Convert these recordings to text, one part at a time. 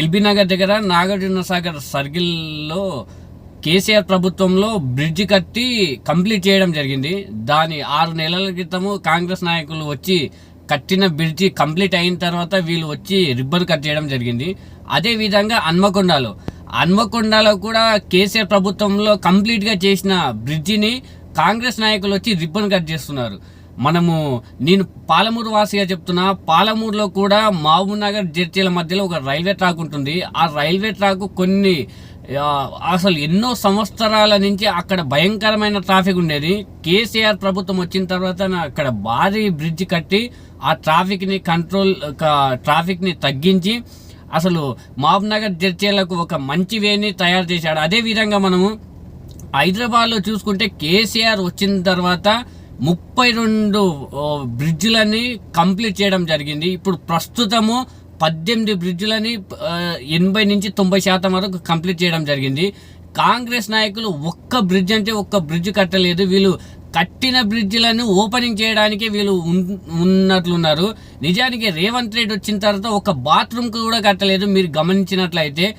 LB Nagar దగ్గర నాగార్జున సాగర్ సర్కిల్లో కేసీఆర్ ప్రభుత్వంలో బ్రిడ్జ్ కట్టి కంప్లీట్ చేయడం జరిగింది. దాని ఆరు నెలల క్రితము కాంగ్రెస్ నాయకులు వచ్చి కట్టిన బ్రిడ్జి కంప్లీట్ అయిన తర్వాత వీళ్ళు వచ్చి రిబ్బన్ కట్ చేయడం జరిగింది. అదే విధంగా హన్మకొండలో. హన్మకొండలో కూడా కేసీఆర్ ప్రభుత్వంలో కంప్లీట్గా చేసిన బ్రిడ్జిని కాంగ్రెస్ నాయకులు వచ్చి రిబ్బన్ కట్ చేస్తున్నారు. మనము నేను పాలమూరు వాసిగా చెప్తున్నా పాలమూరులో కూడా మహబూబ్ నగర్ జడ్చీల మధ్యలో ఒక రైల్వే ట్రాక్ ఉంటుంది. ఆ రైల్వే ట్రాక్ కొన్ని అసలు ఎన్నో సంవత్సరాల నుంచి అక్కడ భయంకరమైన ట్రాఫిక్ ఉండేది. కేసీఆర్ ప్రభుత్వం వచ్చిన తర్వాత అక్కడ భారీ బ్రిడ్జ్ కట్టి ఆ ట్రాఫిక్ని కంట్రోల్ ట్రాఫిక్ని తగ్గించి అసలు మహబూబ్ నగర్ ఒక మంచి వేని తయారు చేశాడు. అదే విధంగా మనము హైదరాబాద్లో చూసుకుంటే కేసీఆర్ వచ్చిన తర్వాత ముప్పై రెండు బ్రిడ్జ్లని కంప్లీట్ చేయడం జరిగింది. ఇప్పుడు ప్రస్తుతము పద్దెనిమిది బ్రిడ్జ్లని ఎనభై నుంచి తొంభై శాతం వరకు కంప్లీట్ చేయడం జరిగింది. కాంగ్రెస్ నాయకులు ఒక్క బ్రిడ్జ్ అంటే ఒక్క బ్రిడ్జ్ కట్టలేదు. వీళ్ళు కట్టిన బ్రిడ్జిలను ఓపెనింగ్ చేయడానికి వీళ్ళు ఉన్- ఉన్నట్లున్నారు. నిజానికి రేవంత్ రెడ్డి వచ్చిన తర్వాత ఒక బాత్రూమ్ కూడా కట్టలేదు. మీరు గమనించినట్లయితే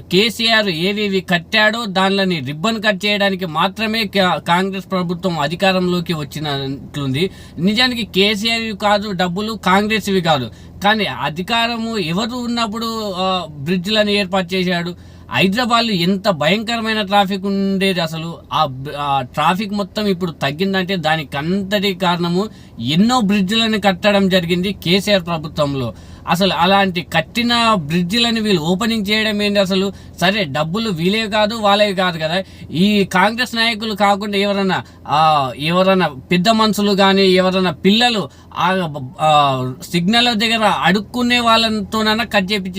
కేసీఆర్ ఏవేవి కట్టాడో దానిని రిబ్బన్ కట్ చేయడానికి మాత్రమే కా- కాంగ్రెస్ ప్రభుత్వం అధికారంలోకి వచ్చినట్లుంది. నిజానికి కేసీఆర్ కాదు డబ్బులు కాంగ్రెస్ ఇవి కాదు. కానీ అధికారము ఎవరు ఉన్నప్పుడు బ్రిడ్జ్లను ఏర్పాటు చేశాడు? హైదరాబాద్లో ఎంత భయంకరమైన ట్రాఫిక్ ఉండేది అసలు. ఆ ఆ ట్రాఫిక్ మొత్తం ఇప్పుడు తగ్గిందంటే దానికి అంతటి కారణము ఎన్నో బ్రిడ్జ్లను కట్టడం జరిగింది కేసీఆర్ ప్రభుత్వంలో. అసలు అలాంటి కట్టిన బ్రిడ్జిలను వీళ్ళు ఓపెనింగ్ చేయడం ఏంటి అసలు? సరే డబ్బులు వీలే కాదు వాళ్ళే కాదు కదా. ఈ కాంగ్రెస్ నాయకులు కాకుండా ఎవరన్నా ఎవరైనా ఎవరన్నా పెద్ద మనుషులు కానీ ఎవరన్నా పిల్లలు సిగ్నల్ దగ్గర అడుక్కునే వాళ్ళతోనైనా కట్ చేయించ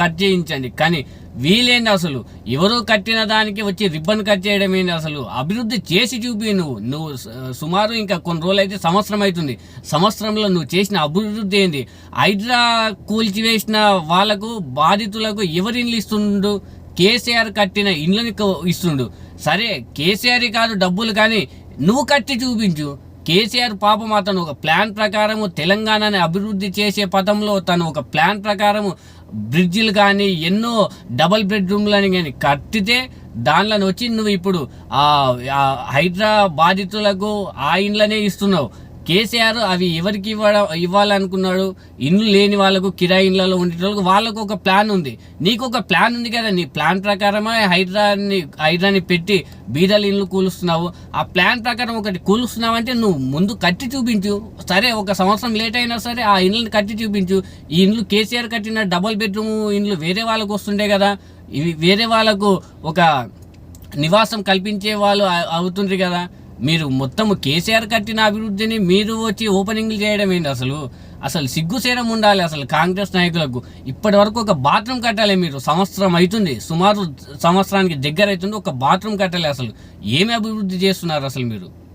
కట్ చేయించండి. కానీ వీలేంది అసలు? ఎవరో కట్టిన దానికి వచ్చి రిబ్బన్ కట్ చేయడం ఏంటి అసలు? అభివృద్ధి చేసి చూపి నువ్వు. నువ్వు సుమారు ఇంకా కొన్ని రోజులు అయితే సంవత్సరం అవుతుంది. సంవత్సరంలో నువ్వు చేసిన అభివృద్ధి ఏంది హైడ్రా కూల్చివేసిన వాళ్ళకు బాధితులకు ఎవరి ఇండ్లు ఇస్తుండు? కేసీఆర్ కట్టిన ఇండ్లని ఇస్తుండు. సరే కేసీఆర్ కాదు డబ్బులు కానీ నువ్వు కట్టి చూపించు. కేసీఆర్ పాపం అతను ఒక ప్లాన్ ప్రకారము తెలంగాణని అభివృద్ధి చేసే పథంలో తను ఒక ప్లాన్ ప్రకారము బ్రిడ్జిలు కానీ ఎన్నో డబల్ బెడ్రూమ్లని కానీ కట్టితే దానిలో వచ్చి నువ్వు ఇప్పుడు హైదరా బాధితులకు ఆ ఇండ్లనే ఇస్తున్నావు. కేసీఆర్ అవి ఎవరికి ఇవ్వడం ఇవ్వాలనుకున్నాడు? ఇండ్లు లేని వాళ్ళకు కిరాయి ఇండ్లలో ఉండేటోళ్ళకు వాళ్ళకు ఒక ప్లాన్ ఉంది. నీకు ఒక ప్లాన్ ఉంది కదా? నీ ప్లాన్ ప్రకారమే హైడ్రాని హైడ్రాని పెట్టి బీదల ఇండ్లు కూలుస్తున్నావు. ఆ ప్లాన్ ప్రకారం ఒకటి కూలుస్తున్నావు అంటే నువ్వు ముందు కట్టి చూపించు. సరే ఒక సంవత్సరం లేట్ అయినా సరే ఆ ఇండ్లను కట్టి చూపించు. ఈ ఇండ్లు కేసీఆర్ కట్టిన డబల్ బెడ్రూమ్ ఇండ్లు వేరే వాళ్ళకు వస్తుండే కదా? ఇవి వేరే వాళ్ళకు ఒక నివాసం కల్పించే వాళ్ళు అవుతుండ్రు కదా? మీరు మొత్తం కేసీఆర్ కట్టిన అభివృద్ధిని మీరు వచ్చి ఓపెనింగ్లు చేయడం ఏంటి అసలు? అసలు సిగ్గుసేరం ఉండాలి అసలు కాంగ్రెస్ నాయకులకు. ఇప్పటి వరకు ఒక బాత్రూమ్ కట్టాలి మీరు. సంవత్సరం అవుతుంది సుమారు సంవత్సరానికి దగ్గర అవుతుంది ఒక బాత్రూమ్ కట్టాలి అసలు. ఏమి అభివృద్ధి చేస్తున్నారు అసలు మీరు?